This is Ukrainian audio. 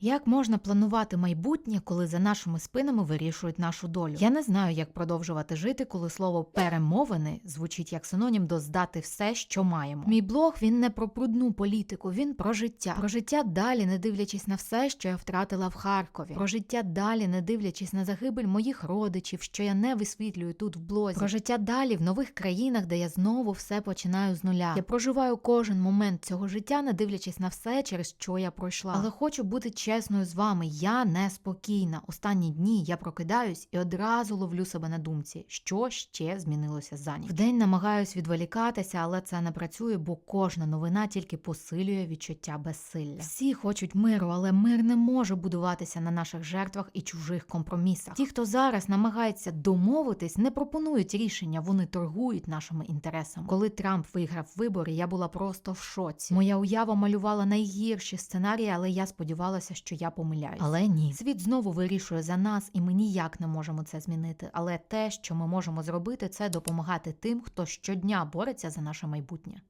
Як можна планувати майбутнє, коли за нашими спинами вирішують нашу долю? Я не знаю, як продовжувати жити, коли слово перемовини звучить як синонім до здати все, що маємо. Мій блог він не про брудну політику, він про життя. Про життя далі, не дивлячись на все, що я втратила в Харкові. Про життя далі, не дивлячись на загибель моїх родичів, що я не висвітлюю тут в блозі. Про життя далі в нових країнах, де я знову все починаю з нуля. Я проживаю кожен момент цього життя, не дивлячись на все, через що я пройшла. Але хочу бути чесною з вами. Я неспокійна. Останні дні я прокидаюсь і одразу ловлю себе на думці, що ще змінилося за ніч. Вдень намагаюсь відволікатися, але це не працює, бо кожна новина тільки посилює відчуття безсилля. Всі хочуть миру, але мир не може будуватися на наших жертвах і чужих компромісах. Ті, хто зараз намагається домовитись, не пропонують рішення, вони торгують нашими інтересами. Коли Трамп виграв вибори, я була просто в шоці. Моя уява малювала найгірші сценарії, але я сподівалася, що я помиляюсь. Але ні, світ знову вирішує за нас, і ми ніяк не можемо це змінити. Але те, що ми можемо зробити, це допомагати тим, хто щодня бореться за наше майбутнє.